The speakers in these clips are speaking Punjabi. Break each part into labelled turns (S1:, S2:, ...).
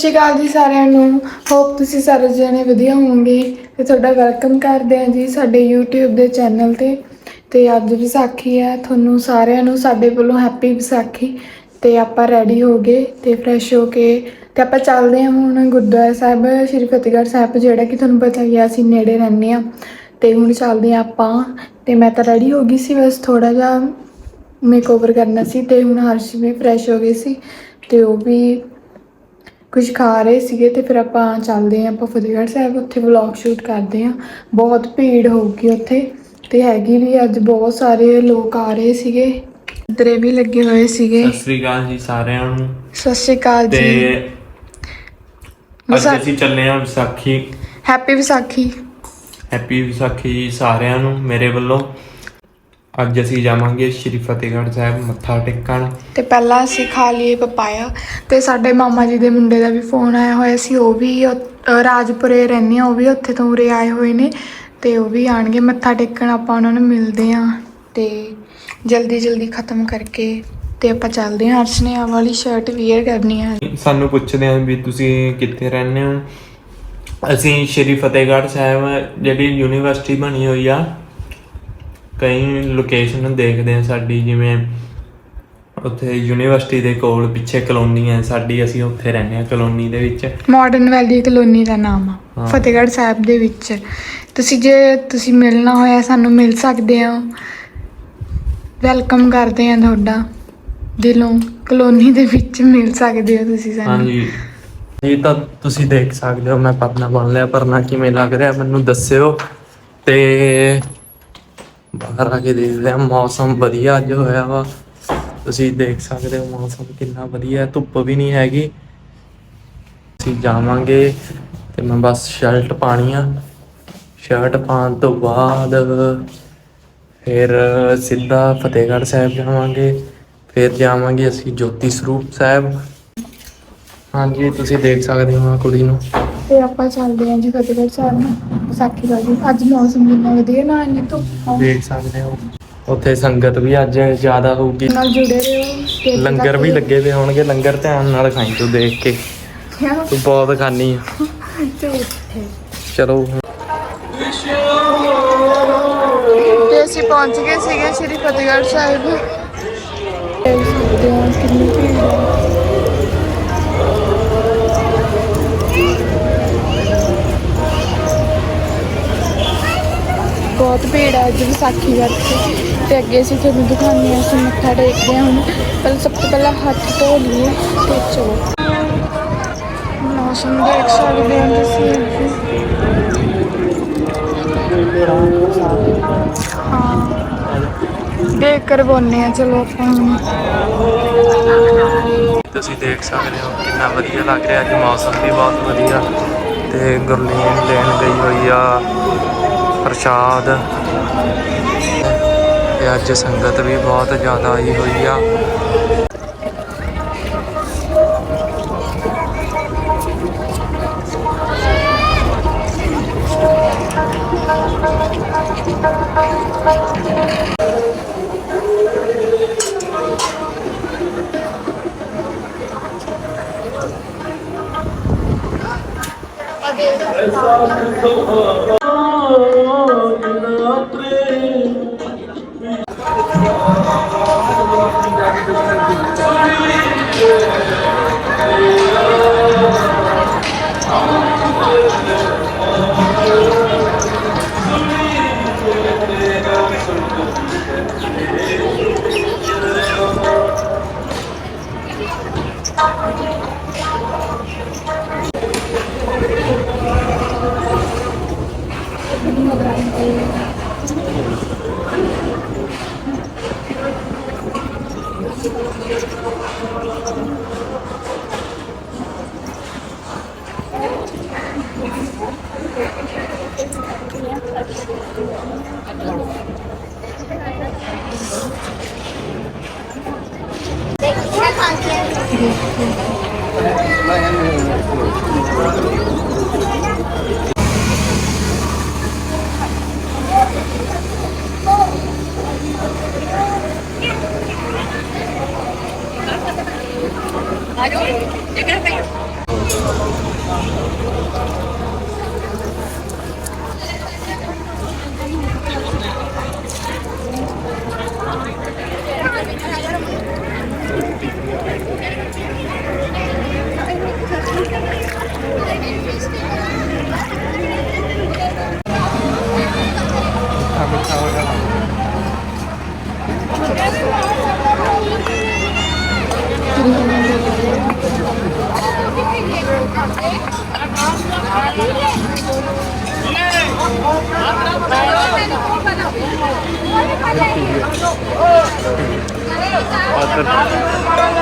S1: ਸ਼੍ਰੀ ਅਕਾਲ ਜੀ ਸਾਰਿਆਂ ਨੂੰ। ਹੋਪ ਤੁਸੀਂ ਸਾਰੇ ਜਣੇ ਵਧੀਆ ਹੋਵੋਗੇ। ਤੇ ਤੁਹਾਡਾ ਵੈਲਕਮ ਕਰਦੇ ਹਾਂ ਜੀ ਸਾਡੇ YouTube ਦੇ ਚੈਨਲ ਤੇ। ਤੇ ਅੱਜ ਵਿਸਾਖੀ ਹੈ ਤੁਹਾਨੂੰ ਸਾਰਿਆਂ ਨੂੰ ਸਾਡੇ ਵੱਲੋਂ ਹੈਪੀ ਵਿਸਾਖੀ। ਤੇ ਆਪਾਂ ਰੈਡੀ ਹੋ ਗਏ ਤੇ ਫਰੈਸ਼ ਹੋ ਕੇ ਤੇ ਆਪਾਂ ਚੱਲਦੇ ਹਾਂ ਹੁਣ ਗੁਰਦੁਆਰਾ ਸਾਹਿਬ, ਸ਼੍ਰੀ ਫਤਿਹਗੜ੍ਹ ਸਾਹਿਬ, ਜਿਹੜਾ ਕਿ ਤੁਹਾਨੂੰ ਪਤਾ ਹੀ ਆ, ਅਸੀਂ ਨੇੜੇ ਰਹਿੰਦੇ ਆ ਤੇ ਹੁਣ ਚੱਲਦੇ ਹਾਂ ਆਪਾਂ। ਤੇ ਮੈਂ ਤਾਂ ਰੈਡੀ ਹੋ ਗਈ ਸੀ, ਬਸ ਥੋੜਾ ਜਿਹਾ ਮੇਕਓਵਰ ਕਰਨਾ ਸੀ ਤੇ ਹੁਣ ਹਰਸ਼ ਵੀ ਫਰੈਸ਼ ਹੋ ਗਈ ਸੀ। ਤੇ ਉਹ ਵੀ ਕੁਝ ਖਾ ਰਹੇ ਸੀਗੇ ਤੇ ਫਿਰ ਆਪਾਂ ਚੱਲਦੇ ਆਂ ਆਪਾਂ ਫਤਿਹਗੜ੍ਹ ਸਾਹਿਬ ਉੱਥੇ ਵਲੌਗ ਸ਼ੂਟ ਕਰਦੇ ਆਂ ਬਹੁਤ ਭੀੜ ਹੋਊਗੀ ਉੱਥੇ ਤੇ ਹੈਗੀ ਵੀ ਅੱਜ ਬਹੁਤ ਸਾਰੇ ਲੋਕ ਆ ਰਹੇ ਸੀਗੇ ਇਧਰੇ ਵੀ ਲੱਗੇ ਹੋਏ ਸੀਗੇ।
S2: ਸਤਿ ਸ੍ਰੀ ਅਕਾਲ ਜੀ ਸਾਰਿਆਂ ਨੂੰ।
S1: ਸਤਿ ਸ਼੍ਰੀ ਅਕਾਲ
S2: ਤੇ
S1: ਜੀ
S2: ਅੱਜ
S1: ਵਿਸਾ-
S2: ਅਸੀਂ ਚੱਲੇ ਹਾਂ ਵਿਸਾਖੀ।
S1: ਹੈਪੀ ਵਿਸਾਖੀ।
S2: ਹੈਪੀ ਵਿਸਾਖੀ ਜੀ ਸਾਰਿਆਂ ਨੂੰ ਮੇਰੇ ਵੱਲੋਂ। ਅੱਜ ਅਸੀਂ ਜਾਵਾਂਗੇ ਸ਼੍ਰੀ ਫਤਿਹਗੜ੍ਹ ਸਾਹਿਬ ਮੱਥਾ ਟੇਕਣ।
S1: ਤੇ ਪਹਿਲਾਂ ਅਸੀਂ ਖਾ ਲਈਏ ਪਪਾਇਆ ਤੇ ਸਾਡੇ ਮਾਮਾ ਜੀ ਦੇ ਮੁੰਡੇ ਦਾ ਵੀ ਫੋਨ ਆਇਆ ਹੋਇਆ ਸੀ ਉਹ ਵੀ ਉ- ਰਾਜਪੁਰੇ ਰਹਿੰਦੇ ਆ ਉਹ ਵੀ ਉੱਥੇ ਤੋਂ ਉਰੇ ਆਏ ਹੋਏ ਨੇ ਤੇ ਉਹ ਵੀ ਆਣਗੇ ਮੱਥਾ ਟੇਕਣ ਆਪਾਂ ਉਹਨਾਂ ਨੂੰ ਮਿਲਦੇ ਆ ਤੇ ਜਲਦੀ ਜਲਦੀ ਖਤਮ ਕਰਕੇ ਤੇ ਆਪਾਂ ਚੱਲਦੇ ਹਾਂ ਹਰਸ਼ ਨੇ ਆਹ ਵਾਲੀ ਸ਼ਰਟ ਵੀਅਰ ਕਰਨੀ ਹੈ
S2: ਸਾਨੂੰ ਪੁੱਛਦੇ ਆਂ ਵੀ ਤੁਸੀਂ ਕਿੱਥੇ ਰਹਿੰਦੇ ਹੋ? ਅਸੀਂ ਸ਼੍ਰੀ ਫਤਿਹਗੜ੍ਹ ਸਾਹਿਬ ਜਿਹੜੀ ਯੂਨੀਵਰਸਿਟੀ ਬਣੀ ਹੋਈ ਆ ਕਈ ਲੋਕੇਸ਼ਨ ਦੇਖਦੇ ਆ ਸਾਡੀ ਜਿਵੇਂ ਉੱਥੇ ਯੂਨੀਵਰਸਿਟੀ ਦੇ ਕੋਲ ਪਿੱਛੇ ਕਲੋਨੀ ਹੈ ਸਾਡੀ ਅਸੀਂ ਉੱਥੇ ਰਹਿੰਦੇ ਆ ਕਲੋਨੀ ਦੇ ਵਿੱਚ।
S1: ਮਾਡਰਨ ਵੈਲੀ ਕਲੋਨੀ ਦਾ ਨਾਮ ਆ। ਫਤਿਹਗੜ੍ਹ ਸਾਹਿਬ ਦੇ ਵਿੱਚ। ਤੁਸੀਂ ਜੇ ਤੁਸੀਂ ਮਿਲਣਾ ਹੋਇਆ ਸਾਨੂੰ ਮਿਲ ਸਕਦੇ ਹੋ। ਵੈਲਕਮ ਕਰਦੇ ਆ ਤੁਹਾਡਾ ਦਿਲੋਂ ਕਲੋਨੀ ਦੇ ਵਿੱਚ ਮਿਲ ਸਕਦੇ ਹੋ ਤੁਸੀਂ ਸਾਨੂੰ।
S2: ਹਾਂਜੀ। ਇਹ ਤਾਂ ਤੁਸੀਂ ਦੇਖ ਸਕਦੇ ਹੋ ਮੈਂ ਪਰਨਾ ਬਣ ਲਿਆ ਪਰਨਾ ਕਿਵੇਂ ਲੱਗ ਰਿਹਾ ਮੈਨੂੰ ਦੱਸਿਓ। ਤੇ ਬਾਹਰ ਆ ਕੇ ਦੇਖਦੇ ਆ ਮੌਸਮ ਵਧੀਆ ਅੱਜ ਹੋਇਆ ਵਾ। ਤੁਸੀਂ ਦੇਖ ਸਕਦੇ ਹੋ ਮੌਸਮ ਕਿੰਨਾ ਵਧੀਆ, ਧੁੱਪ ਵੀ ਨਹੀਂ ਹੈਗੀ। ਅਸੀਂ ਜਾਵਾਂਗੇ ਤੇ ਮੈਂ ਬਸ ਸ਼ਰਟ ਪਾਣੀ ਆ। ਸ਼ਰਟ ਪਾਉਣ ਤੋਂ ਬਾਅਦ ਫਿਰ ਸਿੱਧਾ ਫਤਿਹਗੜ੍ਹ ਸਾਹਿਬ ਜਾਵਾਂਗੇ। ਫਿਰ ਜਾਵਾਂਗੇ ਅਸੀਂ ਜੋਤੀ ਸਰੂਪ ਸਾਹਿਬ। ਹਾਂਜੀ, ਤੁਸੀਂ ਦੇਖ ਸਕਦੇ ਹੋ ਆ ਕੁੜੀ ਨੂੰ।
S1: ਤੇ ਆਪਾਂ ਚੱਲਦੇ ਹਾਂ ਜੀ ਫਤਿਹਗੜ੍ਹ ਸਾਹਿਬ ਨੂੰ। ਵਿਸਾਖੀ ਦਾ ਜੀ। ਅੱਜ ਮੌਸਮ ਕਿੰਨਾ ਵਧੀਆ ਨਾ ਇੰਨੀ ਧੁੱਪ
S2: ਦੇਖ ਸਕਦੇ ਹੋ। ਉੱਥੇ ਸੰਗਤ ਵੀ ਅੱਜ ਜ਼ਿਆਦਾ ਹੋਊਗੀ।
S1: ਨਾਲ ਜੁੜੇ ਰਹੋ। ਤੇ
S2: ਲੰਗਰ ਵੀ ਲੱਗੇ ਹੋਏ ਹੋਣਗੇ। ਲੰਗਰ ਧਿਆਨ ਨਾਲ ਖਾਈ ਤੂੰ ਦੇਖ ਕੇ। ਤੂੰ ਬਹੁਤ ਖਾਣੀ ਆ।
S1: ਝੂਠੇ
S2: ਚਲੋ।
S1: ਤੇ ਅਸੀਂ ਪਹੁੰਚ ਗਏ ਸੀਗੇ ਸ਼੍ਰੀ ਫਤਿਹਗੜ੍ਹ ਸਾਹਿਬ। ਦੇਖ ਸਕਦੇ ਹੋ ਕਿੰਨੀ ਬਹੁਤ ਭੀੜ ਹੈ ਅੱਜ ਵਿਸਾਖੀ ਕਰਕੇ। ਤੇ ਅੱਗੇ ਅਸੀਂ ਤੁਹਾਨੂੰ ਦਿਖਾਉਂਦੇ ਹਾਂ, ਅਸੀਂ ਮੱਥਾ ਟੇਕਦੇ ਹਾਂ ਹੁਣ। ਪਹਿਲਾਂ ਸਭ ਤੋਂ ਪਹਿਲਾਂ ਹੱਥ ਧੋ ਲਈਏ ਤੇ ਚਲੋ। ਮੌਸਮ ਦੇਖ ਸਕਦੇ ਹਾਂ ਤੁਸੀਂ ਹਾਂ। ਦੇਖ ਕਰ ਬੋਲਨੇ ਆ ਚਲੋ ਆਪਾਂ
S2: ਤੁਸੀਂ ਦੇਖ ਸਕਦੇ ਹੋ ਕਿੰਨਾ ਵਧੀਆ ਲੱਗ ਰਿਹਾ, ਅੱਜ ਮੌਸਮ ਵੀ ਬਹੁਤ ਵਧੀਆ। ਤੇ ਗੁਰਲੀਨ ਲੈਣ ਗਈ ਹੋਈ ਆ। ਪ੍ਰਸ਼ਾਦ। ਇਹ ਅੱਜ ਸੰਗਤ ਵੀ ਬਹੁਤ ਜ਼ਿਆਦਾ ਆਈ ਹੋਈ ਆ।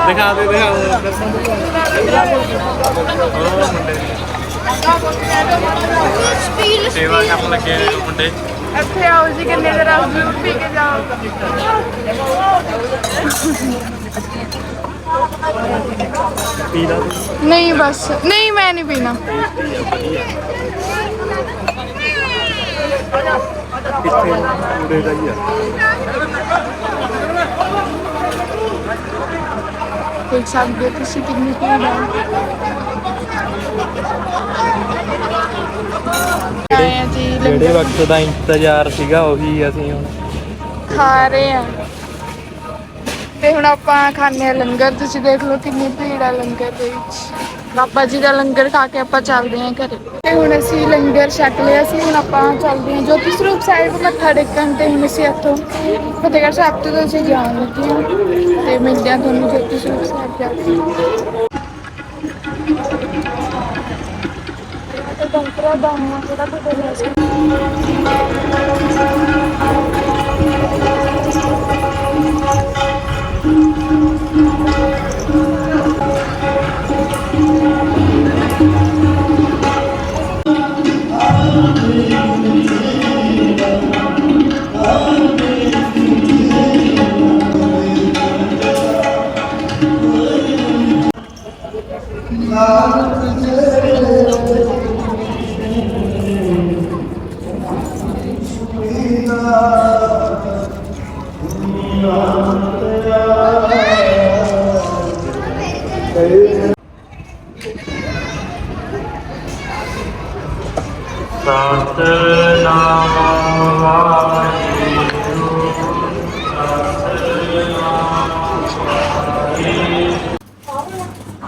S2: ਦਿਖਾ ਦੇ ਦਿਖਾ ਸੇਵਾ ਕਰਨ ਲੱਗੇ ਨੇ ਮੁੰਡੇ
S1: ਇੱਥੇ ਆਓ ਜੀ ਕਿੰਨੇ ਦੇ ਰਸ ਜ਼ਰੂਰ ਪੀ ਕੇ ਜਾਓ
S2: ਪੀ
S1: ਨਹੀਂ ਬਸ, ਨਹੀਂ ਮੈਂ ਨਹੀਂ ਪੀਣਾ।
S2: ਪੂਰੇ ਦਾ ਹੀ ਆ।
S1: ਦੇਖ ਸਕਦੇ ਹੋ ਤੁਸੀਂ ਕਿੰਨੀ ਭੀੜ ਹੈ ਆਏ ਆ ਜੀ
S2: ਜਿਹੜੇ
S1: ਲੰਗਰ
S2: ਵਕਤ ਦਾ ਇੰਤਜ਼ਾਰ ਸੀਗਾ ਉਹੀ ਅਸੀਂ ਹੁਣ
S1: ਖਾ ਰਹੇ ਆ। ਤੇ ਹੁਣ ਆਪਾਂ ਖਾਣੇ ਆ ਲੰਗਰ। ਤੁਸੀਂ ਦੇਖ ਲਓ ਕਿੰਨੀ ਭੀੜ ਆ ਲੰਗਰ ਦੇ ਵਿੱਚ। ਬਾਬਾ ਜੀ ਦਾ ਲੰਗਰ ਖਾ ਕੇ ਆਪਾਂ ਚੱਲਦੇ ਹਾਂ ਘਰੇ। ਤੇ ਹੁਣ ਅਸੀਂ ਲੰਗਰ ਛਕ ਲਿਆ ਸੀ ਹੁਣ ਆਪਾਂ ਚੱਲਦੇ ਹਾਂ ਜੋਤੀ ਸਰੂਪ ਸਾਹਿਬ ਮੱਥਾ ਟੇਕਣ ਤੇ ਹੁਣ ਅਸੀਂ ਇੱਥੋਂ ਫਤਿਹਗੜ੍ਹ ਸਾਹਿਬ ਤੋਂ ਅਸੀਂ ਜਾਣ ਲੱਗੇ ਹਾਂ ਤੇ ਮਿਲਦੇ ਹਾਂ ਤੁਹਾਨੂੰ ਜੋਤੀ ਸਰੂਪ ਸਾਹਿਬ ਜਾ ਕੇ। ਤੇ ਦੰਤਰਾ ਦਾਣਾ ਜਿਹੜਾ ਤੁਹਾਡੇ ਰਸਤੇ
S2: ਸਤਨਾਮ ਵਾਹਿਗੁਰੂ।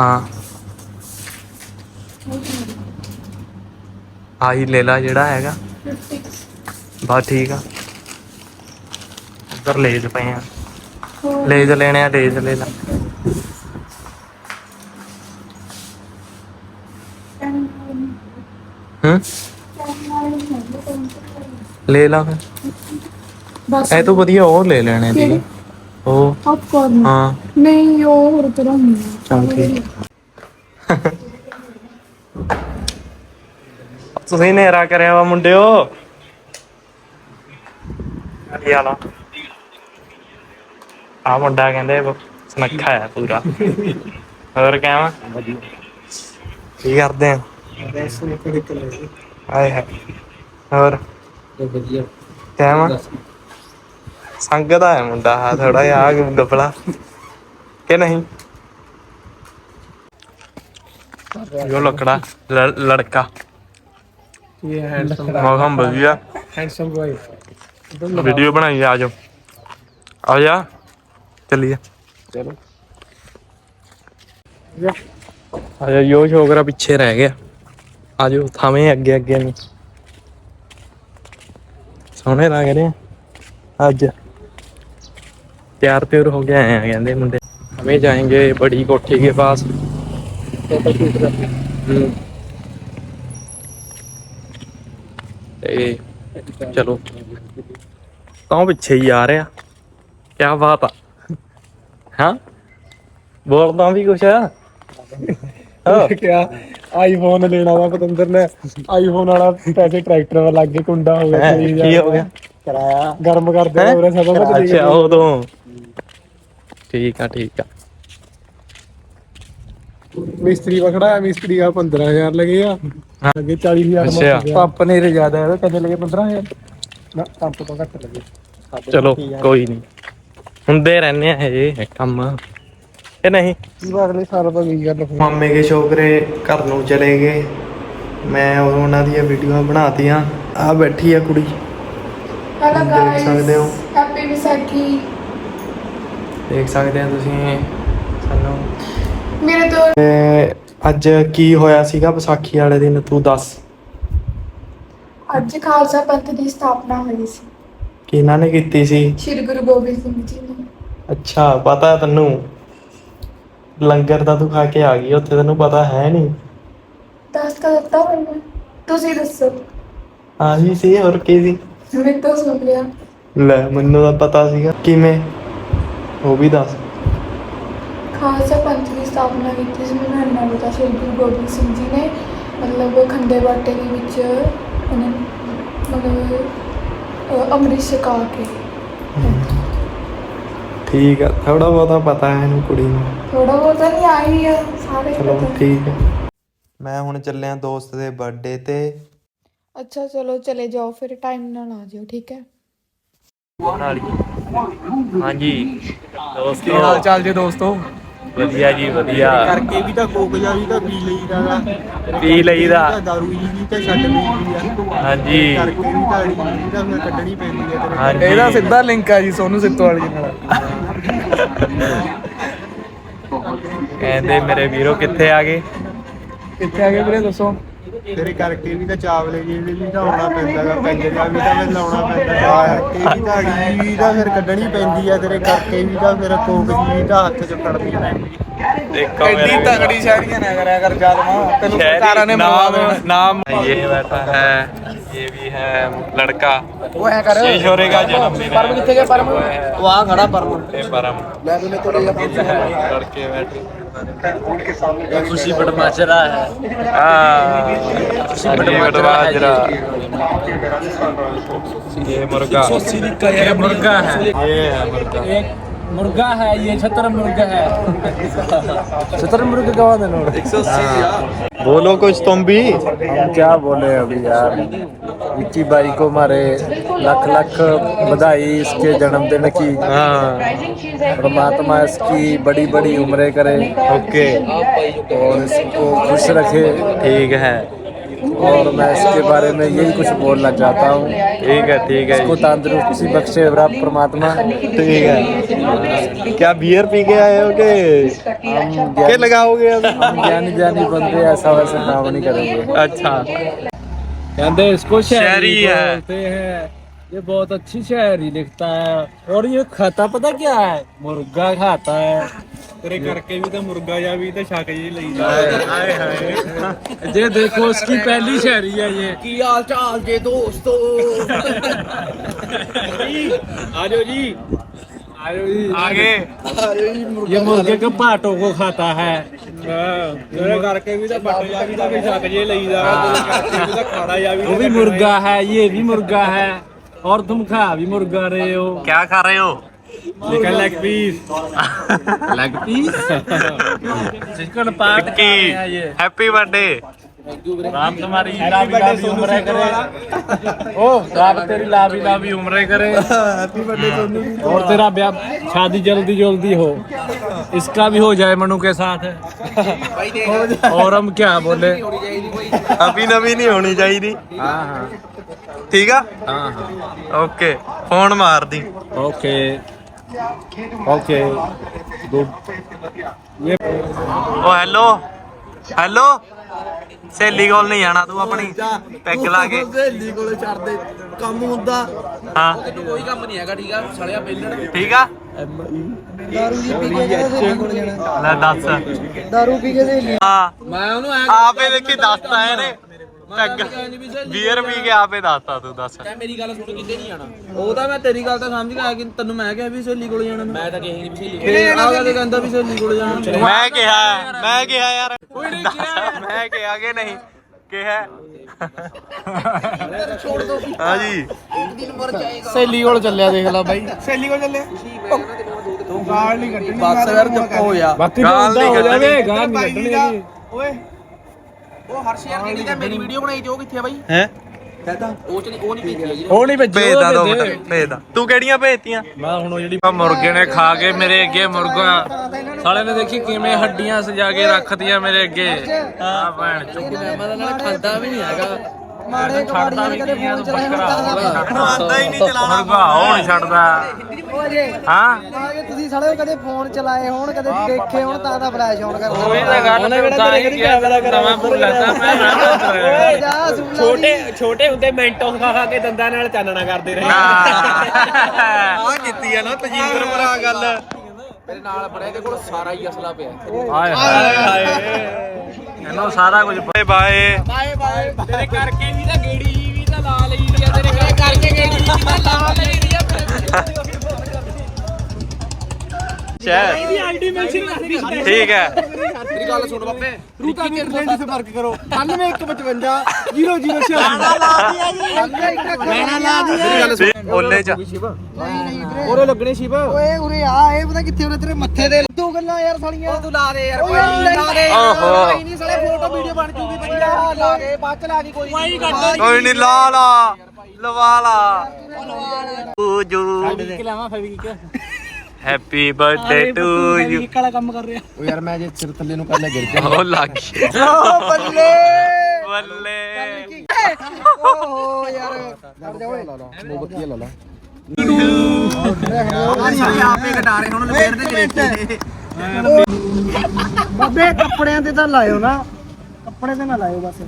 S2: ਹਾਂ। ਆਹੀ ਲੈ ਲਾ ਜਿਹੜਾ ਹੈਗਾ। ਬਸ ਠੀਕ ਆ। ਉਧਰ ਲੇਜ ਪਏ ਆ। ਲੇਜ ਲੈਣੇ ਆ, ਲੇਜ ਲੈ ਲਾ। ਹੂੰ? ਲੈ ਲਾ ਫਿਰ।
S1: ਬਸ।
S2: ਇਹ ਤੋਂ ਵਧੀਆ ਉਹ ਲੈ ਲੈਣੇ ਸੀ
S1: ਕਿਹੜੀ?
S2: ਉਹ
S1: ਪੌਪਕਾਰਨ
S2: ਹਾਂ।
S1: ਨਹੀਂ ਉਹ ਹੋਰ ਤਰ੍ਹਾਂ ਹੁੰਦਾ
S2: ਚੱਲ ਠੀਕ। ਤੁਸੀਂ ਨੇਰਾ ਕਰਿਆ ਵਾ ਮੁੰਡਿਓ। ਕੀ ਹਾਲ ਆ ਆ ਮੁੰਡਾ ਕਹਿੰਦੇ ਬ- ਸੁਨੱਖਾ ਹੈ ਪੂਰਾ। ਹੋਰ ਕਹਿਵਾ ਕੀ ਕਰਦੇ ਆ? ਆਏ ਹੈ ਹੋਰ?
S3: ਵਧੀਆ।
S2: ਕਹਿਵਾ ਸੰਗਦਾ ਹੈ ਮੁੰਡਾ ਆ ਥੋੜਾ ਜਿਹਾ ਆ ਗੱਬਲਾ। ਕਿ ਨਹੀਂ? ਜੋ ਲਕੜਾ ਲੜਕਾ।
S3: ਇਹ ਹੈਂਡਸਮ
S2: ਮੌਸਮ ਵਧੀਆ।
S3: ਹੈਂਡਸਮ ਬॉय
S2: ਵੀਡੀਓ ਬਣਾਈ ਆ ਜਾਓ ਆ ਜਾ ਚੱਲੀਏ।
S3: ਚਲੋ।
S2: ਆ ਜਾ ਯੋ ਛੋਕਰਾ ਪਿੱਛੇ ਰਹਿ ਗਿਆ। ਆ ਜਾਓ ਥਾਵੇਂ ਅੱਗੇ ਅੱਗੇ ਨੂੰ। ਸੋਹਣੇ ਲੱਗ ਰਹੇ ਆ। ਅੱਜ ਤਿਆਰ ਤਿਆਰ ਹੋ ਕੇ ਆਏ ਆ ਕਹਿੰਦੇ ਮੁੰਡੇ। ਹਮੇ ਜਾਏਂਗੇ
S3: ਬੜੀ ਕੋਠੀ ਕੇ
S2: ਪਾਸ। ਤੇ ਚਲੋ। ਤਾਂ ਪਿੱਛੇ ਹੀ ਆ ਰਿਹਾ। ਕਿਆ ਬਾਤ ਆ। ਹਾਂ? ਬੋਲਦਾ ਵੀ ਕੁਛ। ਆ ਆ ਹਾਂ
S3: ਕਿਆ ਆਈਫੋਨ ਲੈਣਾ ਵਾ ਪਤੰਦਰ ਨੇ। ਆਈਫੋਨ ਵਾਲਾ ਪੈਸੇ ਟਰੈਕਟਰ ਵਾ ਲੱਗ ਕੇ ਕੁੰਡਾ ਹੋ ਗਿਆ
S2: ਕੀ ਹੋ ਗਿਆ?
S3: ਕਰਾਇਆ। ਗਰਮ ਕਰਦੇ
S2: ਹੈਂ?
S3: ਹੋਰੇ ਸਭ ਕੁਝ
S2: ਅੱਛਾ ਉਦੋਂ। ਠੀਕ ਆ ਠੀਕ ਆ।
S3: ਮਿਸਤਰੀ ਵਖੜਾ ਮਿਸਤਰੀ ਆ 15000 ਲਗੇ ਆ। ਅੱਗੇ 40000
S2: ਅੱਛਾ।
S3: ਪੰਪ ਨੇ ਰੇ ਜ਼ਿਆਦਾ ਹੈ ਕਿੰਨੇ ਲਗੇ 15000 ਨਾ ਪੰਪ ਤੋਂ ਘੱਟ ਲਗੇ।
S2: ਚਲੋ। ਕੋਈ ਨਹੀਂ। ਹੁੰਦੇ ਰਹਿੰਦੇ ਆ ਇਹ ਕੰਮ। ਇਹ ਨਹੀਂ?
S3: ਕੀ ਬਾਤ ਨਹੀਂ ਸਾਰਾ ਤਾਂ ਕੀ ਗੱਲ।
S2: ਮਾਮੇ ਕੇ ਛੋਕਰੇ ਘਰ ਨੂੰ ਚਲੇ ਗਏ। ਮੈਂ ਉਹਨਾਂ ਦੀਆਂ ਵੀਡੀਓਆਂ ਬਣਾਤੀਆਂ। ਆ ਬੈਠੀ ਆ ਕੁੜੀ।
S1: ਹੈਲੋ
S2: ਦੇਖ ਸਕਦੇ ਹੋ।
S1: ਹੈਪੀ ਵਿਸਾਖੀ
S2: ਦੇਖ ਸਕਦੇ ਆ ਤੁਸੀਂ? ਸਾਨੂੰ।
S1: ਮੇਰੇ ਤੋਂ
S2: ਤੇ ਅੱਜ ਕੀ ਹੋਇਆ ਸੀਗਾ ਵਿਸਾਖੀ ਵਾਲੇ ਦਿਨ? ਤੂੰ ਦੱਸ।
S1: ਅੱਜ ਖਾਲਸਾ ਪੰਥ ਦੀ ਸਥਾਪਨਾ ਹੋਈ ਸੀ।
S2: ਕਿਹਨਾਂ ਨੇ ਕੀਤੀ ਸੀ?
S1: ਸ਼੍ਰੀ ਗੁਰੂ ਗੋਬਿੰਦ ਸਿੰਘ ਜੀ ਨੇ।
S2: ਅੱਛਾ ਪਤਾ ਤੈਨੂੰ? ਲੰਗਰ ਤਾਂ ਤੂੰ ਖਾ ਕੇ ਆ ਗਈ ਉੱਥੇ ਤੈਨੂੰ ਪਤਾ ਹੈ ਨਹੀਂ।
S1: ਦੱਸ ਕਾ ਦਿੱਤਾ ਮੈਨੂੰ ਤੁਸੀਂ ਦੱਸੋ।
S2: ਆਹੀ ਸੀ ਹੋਰ ਕੀ ਸੀ?
S1: ਮੈਂ ਤਾਂ ਸੁਣ ਲਿਆ
S2: ਲੈ ਮੈਨੂੰ ਤਾਂ ਪਤਾ ਸੀਗਾ। ਕਿਵੇਂ? ਉਹ ਵੀ ਦੱਸ।
S1: ਖਾਲਸਾ ਪੰਥ ਦੀ ਸਥਾਪਨਾ ਕੀਤੀ ਸੀ ਮੈਨੂੰ ਇੰਨਾ ਪਤਾ ਸ਼੍ਰੀ ਗੁਰੂ ਗੋਬਿੰਦ ਸਿੰਘ ਜੀ ਨੇ ਮਤਲਬ ਖੰਡੇ ਬਾਟੇ ਦੇ ਵਿੱਚ ਉਹਨੇ ਮਤਲਬ ਅਹ, ਅੰਮ੍ਰਿਤ ਛਕਾ ਕੇ।
S2: ਠੀਕ ਆ ਥੋੜਾ ਬਹੁਤਾ ਪਤਾ ਹੈ ਇਹਨੂੰ ਕੁੜੀ ਨੂੰ।
S1: ਥੋੜਾ ਬਹੁਤਾ ਨਹੀਂ ਆਈ ਆ ਸਾਰੇ
S2: ਚਲੋ ਠੀਕ ਹੈ ਮੈਂ ਹੁਣ ਚੱਲਿਆ ਦੋਸਤ ਦੇ ਬਰਥਡੇ ਤੇ।
S1: ਅੱਛਾ ਚਲੋ ਚਲੇ ਜਾਓ ਫਿਰ ਟਾਈਮ ਨਾਲ ਆ ਜਾਓ ਠੀਕ ਹੈ?
S2: ਹਾਂਜੀ।
S3: ਕੀ ਹਾਲ
S2: ਦੋਸਤੋ
S3: ਚਾਲ ਜੇ ਦੋਸਤੋ?
S2: ਵਧੀਆ ਜੀ ਵਧੀਆ।
S3: ਕਰਕੇ ਵੀ ਤਾਂ ਕੋਕ ਜਾ ਵੀ ਤਾਂ ਪੀ ਲਈਦਾ ਗਾ।
S2: ਪੀ ਲਈਦਾ।
S3: ਦਾਰੂ ਜੀ ਵੀ ਤਾਂ ਛੱਡ ਲਈਦੀ ਆ।
S2: ਹਾਂਜੀ।
S3: ਕਰਕੇ ਵੀ ਤਾਂ ਅੜੀ ਕੱਢਣੀ ਪੈਂਦੀ ਹੈ ਇਹਦਾ ਸਿੱਧਾ ਲਿੰਕ ਆ ਜੀ ਸੋਨੂ ਸਿੱਤੋ ਵਾਲੀ ਨਾਲ।
S2: ਕਹਿੰਦੇ ਮੇਰੇ ਵੀਰੋ ਕਿੱਥੇ ਆ ਗਏ?
S3: ਕਿੱਥੇ ਆ ਗਏ ਵੀਰੇ ਦੱਸੋ? ਤੇਰੇ ਕਰਕੇ ਵੀ ਤਾਂ ਚਾਵਲੇ ਜਿਹੜੇ ਵੀ ਢਾਉਣਾ ਪੈਂਦਾ ਗਾ ਪੰਜਰਾ ਵੀ ਤਾਂ ਫਿਰ ਲਾਉਣਾ ਪੈਂਦਾ ਗਾ। ਇਹ ਵੀ ਤਾਂ ਵੀ ਤਾਂ ਫਿਰ ਕੱਢਣੀ ਪੈਂਦੀ ਆ ਤੇਰੇ ਕਰਕੇ ਵੀ ਤਾਂ ਫਿਰ ਕੋਕ ਜੀ ਤਾਂ ਹੱਥ ਚ ਫੜਦੀ ਪੈਂਦੀ
S2: ਦੇਖੋ
S3: ਐਡੀ ਤਗੜੀ ਸ਼ਾਇਰੀਆਂ ਨਾ ਕਰਿਆ ਕਰ ਜਦ ਤੈਨੂੰ ਸਰਕਾਰਾਂ ਨੇ ਮਾਰ
S2: ਨਾਮ ਇਹ ਬੈਠਾ ਹੈ। ये भी है लड़का
S3: ਉਹ ਐ ਕਰ
S2: ये छोरे का जन्मदिन
S3: ਪਰਮ ਕਿੱਥੇ ਗਿਆ ਪਰਮ ਉਹ ਆ ਖੜਾ ਪਰਮ
S2: है परम
S3: ਲੈ ਤੂੰ ਮੇਰੇ
S2: लड़के बैठे
S4: खुशी बटमाचरा है
S2: हाँ ये बटवाजरा ये मुर्गा
S4: ये मुर्गा है
S2: ये है मुर्गा
S4: एक मुर्गा है ये छतर मुर्ग है।
S3: छतर मुर्ग गवा दे नोट
S2: बोलो कुछ तुम भी।
S3: हम क्या बोले अभी यार? विक्की बाई को मारे लाख लाख बधाई इसके जन्मदिन की।
S2: हाँ।
S3: परमात्मा इसकी बड़ी बड़ी उम्रें करे।
S2: ओके।
S3: और इसको खुश रखे।
S2: ठीक है।
S3: और मैं इसके बारे में यही कुछ बोलना चाहता हूँ
S2: ठीक है ठीक है
S3: इसको तंदुरुस्ती बख्शे रब परमात्मा
S2: ठीक है क्या बियर पी के आए हो के
S3: हम
S2: के
S3: ज्ञानी-
S2: लगाओगे अभी
S3: हम ज्ञानी ज्ञानी बंदे ऐसा वैसा काम नहीं करेंगे
S2: अच्छा
S4: कहते हैं इसको
S2: शायरी
S4: शायरी
S2: है।
S4: बोलते हैं ये बहुत अच्छी शायरी लिखता है और ये खाता पता क्या है? मुर्गा खाता है।
S3: तेरे करके भी तो मुर्गा या भी तो शक जी। लई
S4: ये देखो इसकी पहली शायरी है ये।
S3: की हाल चाल जे दोस्तों? आजो जी।
S2: आगे।
S4: ये मुर्गे के पाटों को खाता है।
S3: भी तो भी तो शक जा। भी तो खाना जा भी
S4: वो भी मुर्गा है ये भी मुर्गा है। और तुम खा भी मुर्गा रहे हो
S2: क्या खा रहे हो
S3: chicken leg piece
S4: leg piece chicken part खा रहे हैं ये
S2: हैप्पी बर्थडे
S4: राम तुम्हारी लाभी लाभी उम्र करे ओ राम तेरी लाभी लाभी उम्र करे
S3: हैप्पी बर्थडे सोनू जी
S4: और तेरा ब्याह शादी जल्दी जल्दी हो इसका भी हो जाए मनु के साथ और हम क्या बोले
S2: अभी नवी नहीं होनी चाहिए
S4: हाँ हाँ
S2: ठीक है
S4: हाँ हाँ
S2: ओके फोन मार दी
S4: ओके ओके गुड
S2: ओ हेलो हेलो ਸਹੇਲੀ ਕੋਲ ਨਹੀਂ ਜਾਣਾ ਤੂੰ ਆਪਣੀ ਪੈਗ ਲਾ ਕੇ।
S3: ਸਹੇਲੀ ਕੋਲੇ ਛੱਡ ਦੇ। ਕੰਮ ਹੁੰਦਾ।
S2: ਹਾਂ।
S4: ਕੋਈ ਕੰਮ ਨਹੀਂ ਹੈਗਾ ਠੀਕ ਆ? ਸੜਿਆ ਬੇਲਣ
S2: ਠੀਕ ਆ?
S3: ਦਾਰੂ ਜੀ ਪੀ ਕੇ ਜਾਣਾ ਸਹੇਲੀ ਕੋਲੇ ਜਾਣਾ।
S2: ਲੈ ਦੱਸ।
S3: ਦਾਰੂ ਪੀ ਕੇ ਸਹੇਲੀ।
S2: ਹਾਂ।
S4: ਮੈਂ ਉਹਨੂੰ ਐ
S2: ਆਪੇ ਦੇਖੀ ਦੱਸਤਾ ਇਹਨੇ। ਪੈਗ। ਬੀਅਰ ਪੀ ਕੇ ਆਪੇ ਦੱਸਤਾ ਤੂੰ ਦੱਸ।
S4: ਕਹਿ ਮੇਰੀ ਗੱਲ ਸੁਣ ਕਿਤੇ ਨਹੀਂ ਜਾਣਾ।
S5: ਉਹ ਤਾਂ ਮੈਂ ਤੇਰੀ ਗੱਲ ਤਾਂ ਸਮਝ ਗਿਆ ਕਿ ਤੈਨੂੰ ਮੈਂ ਕਿਹਾ ਵੀ ਸਹੇਲੀ ਕੋਲ ਜਾਣਾ।
S4: ਮੈਂ ਤਾਂ ਕਿਸੇ ਵੀ ਸਹੇਲੀ
S5: ਫੇਰ ਆ ਕੇ ਕਹਿੰਦਾ ਵੀ ਸਹੇਲੀ ਕੋਲ ਜਾਣਾ।
S2: ਮੈਂ ਕਿਹਾ ਮੈਂ ਕਿਹਾ ਯਾਰ। ਮੈਂ ਕਿਹਾ ਕਿ ਨਹੀਂ ਕਿਹਾ ਹਾਂ। ਜੀ
S5: ਸਹੇਲੀ ਕੋਲ ਚੱਲਿਆ ਦੇਖ ਲੈ ਬਾਈ।
S3: ਸਹੇਲੀ ਕੋਲ ਚੱਲੇ ਤੂੰ ਗਾਲ ਨਹੀਂ ਕੱਢਣੀ
S5: ਬਸ ਯਾਰ ਚੁੱਪ ਹੋ ਜਾ।
S4: ਬਾਕੀ
S2: ਗਾਲ
S4: ਤਾਂ
S2: ਨਹੀਂ
S4: ਹੋ ਜਾਵੇ
S2: ਕੱਢਣੀ।
S4: ਗਾਲ ਨਹੀਂ ਕੱਢਣੀ।
S3: ਓਏ
S5: ਉਹ ਹਰਸ਼ ਯਾਰ ਜਿਹੜੀ ਤਾਂ ਮੇਰੀ ਵੀਡੀਓ ਬਣਾਈ ਤੇ ਉਹ ਕਿੱਥੇ ਆ ਬਾਈ?
S2: ਹੈ?
S5: ਉਹ ਚ ਨਹੀਂ ਉਹ ਨਹੀਂ ਭੇਜੀ
S4: ਉਹ ਨਹੀਂ ਭੇਜੋ
S2: ਭੇਜਦਾ ਦੋ ਮਿੰਟ ਭੇਜਦਾ। ਤੂੰ ਕਿਹੜੀਆਂ ਭੇਜਤੀਆਂ?
S4: ਮੈਂ ਹੁਣ ਉਹ ਜਿਹੜੀ
S2: ਮੁਰਗੇ ਨੇ ਖਾ ਕੇ ਮੇਰੇ ਅੱਗੇ ਮੁਰਗਾ।
S4: ਸਾਲੇ ਨੇ ਦੇਖੀ ਕਿਵੇਂ ਹੱਡੀਆਂ ਸਜਾ ਕੇ ਰੱਖਤੀਆਂ ਮੇਰੇ ਅੱਗੇ। ਆ ਭੈਣ ਚੁੱਕ ਮੈਂ ਨਾਲ ਖਾਂਦਾ ਵੀ ਨਹੀਂ ਹੈਗਾ। ਮਾੜੇ ਛੱਡਦਾ ਵੀ ਨਹੀਂ ਆ ਤੂੰ ਬੱਕਰਾ ਆਂਦਾ ਹੀ ਨਹੀਂ ਚਲਾਉਣਾ। ਉਹ ਨਹੀਂ ਛੱਡਦਾ। ਹਾਂ?
S6: ਆਗੇ ਤੁਸੀਂ ਸਾਲੇ ਕਦੇ ਫੋਨ ਚਲਾਏ ਹੋਣ ਕਦੇ ਦੇਖੇ ਹੋਣ ਤਾਂ ਦਾ ਫਲੈਸ਼ ਆਨ ਕਰਦਾ
S4: ਉਹੀ ਤਾਂ ਗੱਲ ਤੇ ਤਾਂ ਹੀ ਕਿਹਾ ਨਵਾਂ ਫੋਨ ਲੈਂਦਾ ਮੈਂ ਰਹਿਣਾ
S6: ਜਾ ਸੁਣ ਲਾ
S5: ਛੋਟੇ ਛੋਟੇ ਹੁੰਦੇ ਮੈਂਟੋ ਖਾ ਖਾ ਕੇ ਦੰਦਾਂ ਨਾਲ ਚਾਨਣਾ ਕਰਦੇ ਰਹੇ।
S2: ਆ ਕੀਤੀ ਆ ਨਾ ਤਜਿੰਦਰ ਭਰਾ ਗੱਲ।
S5: ਮੇਰੇ ਨਾਲ ਬੜਾ ਇਹਦੇ ਕੋਲ ਸਾਰਾ ਹੀ ਅਸਲਾ ਪਿਆ।
S4: ਹਾਏ। ਹਾਏ। ਇਹਨੂੰ ਸਾਰਾ ਕੁਝ
S2: ਬਾਏ ਬਾਏ।
S5: Bye bye. ਤੇਰੇ ਕਰਕੇ ਵੀ ਤਾਂ ਗੇੜੀ ਵੀ ਤਾਂ ਲਾ ਲਈ ਦੀ ਆ ਤੇਰੇ ਕਰਕੇ ਗੇੜੀ ਵੀ ਤਾਂ ਲਾ ਲਈ ਦੀ ਆ
S2: ਸ਼ਹਿਰ
S5: ਆਈਡੀ ਮੈਂਸ਼ਨ ਕਰਦੀ
S2: ਠੀਕ ਹੈ।
S5: ਤੇਰੀ ਗੱਲ ਸੁਣ ਬੱਪੇ
S6: ਰੂਟਾ ਕੇ ਲੈਂਡ ਸੇ ਫ਼ਰਕ ਕਰੋ। 9155 006 ਮੈਨਾ ਲਾ ਦੀ
S2: ਓਲੇ ਚ।
S5: ਉਹਰੇ ਲੱਗਣੇ ਸ਼ਿਵ।
S6: ਓਏ ਉਰੇ ਆ ਇਹ ਪਤਾ ਕਿੱਥੇ ਉਹਨੇ ਤੇਰੇ ਮੱਥੇ ਦੇ ਦੋ ਗੱਲਾਂ ਯਾਰ ਸਾਲੀਆਂ।
S5: ਤੂੰ ਲਾ ਦੇ ਯਾਰ
S6: ਓਏ ਲਾ ਦੇ।
S5: ਕੋਈ ਨਹੀਂ ਸਾਲੇ ਫੋਟੋ ਵੀਡੀਓ ਬਣ ਜੂਗੀ ਭਈਆ ਲਾ ਦੇ। ਬਾਅਦ ਚ ਲਾ ਦੀ ਕੋਈ ਨਹੀਂ।
S2: ਕੋਈ ਨਹੀਂ ਲਾ ਲਾ। ਲਵਾ ਲਾ। Puju happy birthday to you
S6: ਕਾਲਾ ਕੰਮ ਕਰ ਰਿਹਾ
S5: ਓ ਯਾਰ ਮੈਂ ਜੇ ਸਿਰ ਥੱਲੇ ਨੂੰ ਪਹਿਲੇ ਗਿਰ
S2: ਉਹ ਲੱਗ ਗਿਆ
S6: ਓ ਬੱਲੇ
S2: ਬੱਲੇ
S6: ਓਹੋ ਯਾਰ ਕਰ ਜਾ ਓਏ
S5: ਮੋਮਬੱਤੀ ਲਾ ਲਾ
S6: ਆਪੇ ਘਟਾ ਰਹੇ ਹੁਣ ਲਪੇੜ ਦੇ ਜਿਹੜੇ ਬਾਬੇ ਕੱਪੜਿਆਂ ਤੇ ਤਾਂ ਲਾਇਓ ਨਾ ਕੱਪੜੇ ਤੇ ਨਾ ਲਾਇਓ ਬਸ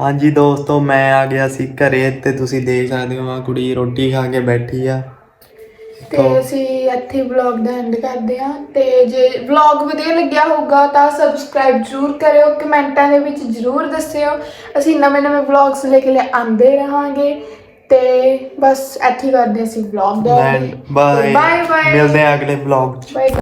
S2: ਹਾਂਜੀ ਦੋਸਤੋ ਮੈਂ ਆ ਗਿਆ ਸੀ ਘਰੇ ਤੇ ਤੁਸੀਂ ਦੇਖ ਸਕਦੇ ਹੋ ਆ ਕੁੜੀ ਰੋਟੀ ਖਾ ਕੇ ਬੈਠੀ ਆ।
S1: ਤੇ ਅਸੀਂ ਇੱਥੇ ਵਲੌਗ ਦਾ ਐਂਡ ਕਰਦੇ ਹਾਂ ਤੇ ਜੇ ਵਲੌਗ ਵਧੀਆ ਲੱਗਿਆ ਹੋਊਗਾ ਤਾਂ ਸਬਸਕ੍ਰਾਈਬ ਜ਼ਰੂਰ ਕਰਿਓ ਕਮੈਂਟਾਂ ਦੇ ਵਿੱਚ ਜ਼ਰੂਰ ਦੱਸਿਓ। ਅਸੀਂ ਨਵੇਂ ਨਵੇਂ ਵਲੌਗਸ ਲੈ ਕੇ ਲੈ ਰਹਾਂਗੇ ਤੇ ਬਸ ਇੱਥੇ ਹੀ ਕਰਦੇ ਹਾਂ ਅਸੀਂ ਵਲੌਗ ਦਾ
S2: ਬਾਏ
S1: ਬਾਏ ਬਾਏ
S2: ਮਿਲਦੇ ਆ ਅਗਲੇ ਵਲੌਗ 'ਚ।
S1: ਬਾਏ